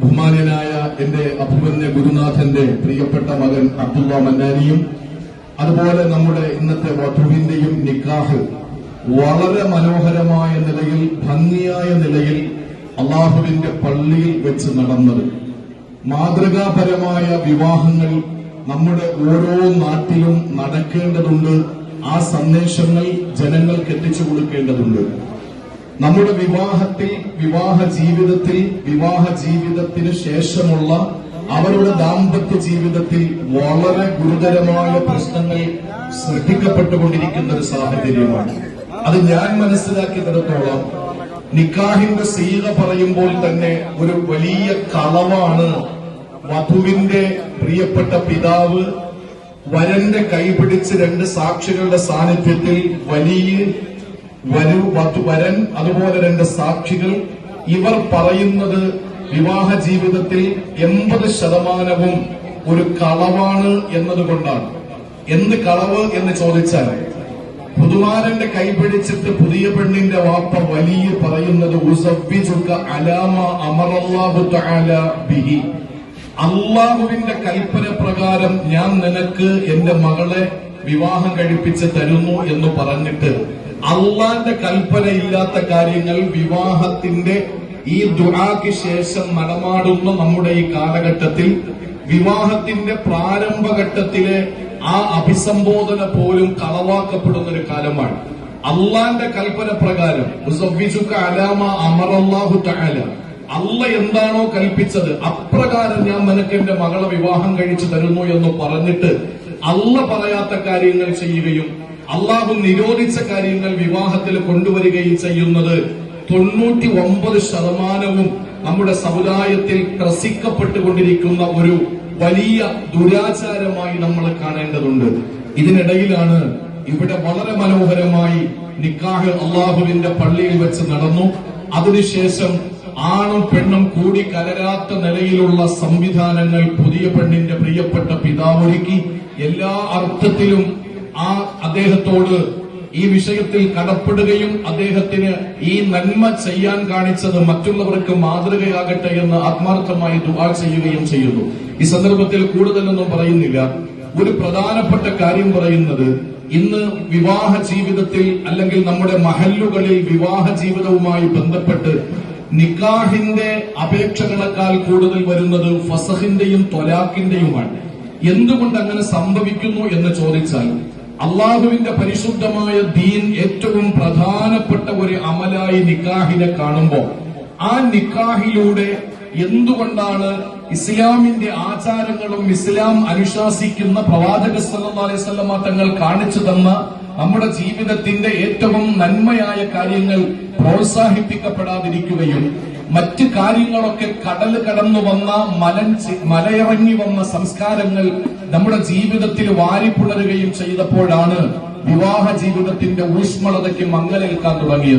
ബഹുമാന്യനായ എന്റെ അഭിമന്യ ഗുരുനാഥന്റെ പ്രിയപ്പെട്ട മകൻ അബ്ദുള്ള മന്നാനിയും അതുപോലെ നമ്മുടെ ഇന്നത്തെ വധുവിന്റെയും നിക്കാഹ് വളരെ മനോഹരമായ നിലയിൽ ഭംഗിയായ നിലയിൽ അള്ളാഹുവിന്റെ പള്ളിയിൽ വെച്ച് നടന്നത്. മാതൃകാപരമായ വിവാഹങ്ങൾ നമ്മുടെ ഓരോ നാട്ടിലും നടക്കേണ്ടതുണ്ട്. ആ സന്ദേശങ്ങൾ ജനങ്ങൾക്ക് എത്തിച്ചു കൊടുക്കേണ്ടതുണ്ട്. നമ്മുടെ വിവാഹത്തിൽ വിവാഹ ജീവിതത്തിൽ വിവാഹ ജീവിതത്തിന് ശേഷമുള്ള അവരുടെ ദാമ്പത്യ ജീവിതത്തിൽ വളരെ ഗുരുതരമായ പ്രശ്നങ്ങൾ ശ്രദ്ധിക്കപ്പെട്ടുകൊണ്ടിരിക്കുന്ന ഒരു സാഹചര്യമാണ്. അത് ഞാൻ മനസ്സിലാക്കിയിടത്തോളം നിക്കാഹിന്റെ സീത പറയുമ്പോൾ തന്നെ ഒരു വലിയ കളവാണ് വധുവിന്റെ പ്രിയപ്പെട്ട പിതാവ്. വരന്റെ കൈപിടിച്ച് രണ്ട് സാക്ഷികളുടെ സാന്നിധ്യത്തിൽ വലിയ വരു വരൻ അതുപോലെ രണ്ട് സാക്ഷികൾ. ഇവർ പറയുന്നത് വിവാഹ ജീവിതത്തിൽ എൺപത് ശതമാനവും ഒരു കളവാണ് എന്നതുകൊണ്ടാണ്. എന്ത് കളവ് എന്ന് ചോദിച്ചാൽ പുതുമാരന്റെ കൈപിടിച്ചിട്ട് പുതിയ പെണ്ണിന്റെ വാപ്പ വലിയ പറയുന്നത് അലാമ ബിഹി. അള്ളാഹുവിന്റെ കൽപ്പന പ്രകാരം ഞാൻ നിനക്ക് എന്റെ മകളെ വിവാഹം കഴിപ്പിച്ച് തരുന്നു എന്ന് പറഞ്ഞിട്ട് അള്ളാന്റെ കൽപ്പന ഇല്ലാത്ത കാര്യങ്ങൾ വിവാഹത്തിന്റെ ഈ ദുആക്ക് ശേഷം നടമാടുന്ന നമ്മുടെ ഈ കാലഘട്ടത്തിൽ വിവാഹത്തിന്റെ പ്രാരംഭഘട്ടത്തിലെ ആ അഭിസംബോധന പോലും കളവാക്കപ്പെടുന്ന ഒരു കാലമാണ്. അള്ളാന്റെ കൽപ്പന പ്രകാരം അലാമ തആല. അല്ല എന്താണോ കൽപ്പിച്ചത് അപ്രകാരം ഞാൻ നിനക്ക് എന്റെ മകളെ വിവാഹം കഴിച്ചു തരുന്നു എന്ന് പറഞ്ഞിട്ട് അല്ല പറയാത്ത കാര്യങ്ങൾ ചെയ്യുകയും അള്ളാഹു നിരോധിച്ച കാര്യങ്ങൾ വിവാഹത്തിൽ കൊണ്ടുവരികയും ചെയ്യുന്നത് തൊണ്ണൂറ്റി ഒമ്പത് ശതമാനവും നമ്മുടെ സമുദായത്തിൽ ത്രസിക്കപ്പെട്ടുകൊണ്ടിരിക്കുന്ന ഒരു വലിയ ദുരാചാരമായി നമ്മൾ കാണേണ്ടതുണ്ട്. ഇതിനിടയിലാണ് ഇവിടെ വളരെ മനോഹരമായി നിക്കാഹ് അള്ളാഹുവിന്റെ പള്ളിയിൽ വെച്ച് നടന്നു. അതിനുശേഷം ആണും പെണ്ണും കൂടി കലരാത്ത നിലയിലുള്ള സംവിധാനങ്ങൾ പുതിയ പെണ്ണിന്റെ പ്രിയപ്പെട്ട പിതാവൊരുക്കി എല്ലാ അർത്ഥത്തിലും ആ അദ്ദേഹത്തോട് ഈ വിഷയത്തിൽ കടപ്പെടുകയും അദ്ദേഹത്തിന് ഈ നന്മ ചെയ്യാൻ കാണിച്ചത് മറ്റുള്ളവർക്ക് മാതൃകയാകട്ടെ എന്ന് ആത്മാർത്ഥമായി ദുആ ചെയ്യുകയും ചെയ്യുന്നു. ഈ സന്ദർഭത്തിൽ കൂടുതലൊന്നും പറയുന്നില്ല. ഒരു പ്രധാനപ്പെട്ട കാര്യം പറയുന്നത് ഇന്ന് വിവാഹ ജീവിതത്തിൽ അല്ലെങ്കിൽ നമ്മുടെ മഹല്ലുകളിൽ വിവാഹ ജീവിതവുമായി ബന്ധപ്പെട്ട് നിക്കാഹിന്റെ അപേക്ഷകളെക്കാൾ കൂടുതൽ വരുന്നത് ഫസഹിന്റെയും തൊലാക്കിന്റെയുമാണ് എന്തുകൊണ്ട് അങ്ങനെ സംഭവിക്കുന്നു എന്ന് ചോദിച്ചാൽ അള്ളാഹുവിന്റെ പരിശുദ്ധമായ ദീൻ ഏറ്റവും പ്രധാനപ്പെട്ട ഒരു അമലായി നിക്കാഹിനെ കാണുമ്പോൾ ആ നിക്കാഹിലൂടെ എന്തുകൊണ്ടാണ് ഇസ്ലാമിന്റെ ആചാരങ്ങളും ഇസ്ലാം അനുശാസിക്കുന്ന പ്രവാചക വസല്ലമ തങ്ങൾ കാണിച്ചു തന്ന നമ്മുടെ ജീവിതത്തിന്റെ ഏറ്റവും നന്മയായ കാര്യങ്ങൾ പ്രോത്സാഹിപ്പിക്കപ്പെടാതിരിക്കുകയും മറ്റ് കാര്യങ്ങളൊക്കെ കടൽ കടന്നു വന്ന മലൻ മലയിറങ്ങി വന്ന സംസ്കാരങ്ങൾ നമ്മുടെ ജീവിതത്തിൽ വാരിപ്പുണരുകയും ചെയ്തപ്പോഴാണ് വിവാഹ ജീവിതത്തിന്റെ ഊഷ്മളതയ്ക്ക് മങ്ങലേൽക്കാൻ തുടങ്ങിയത്.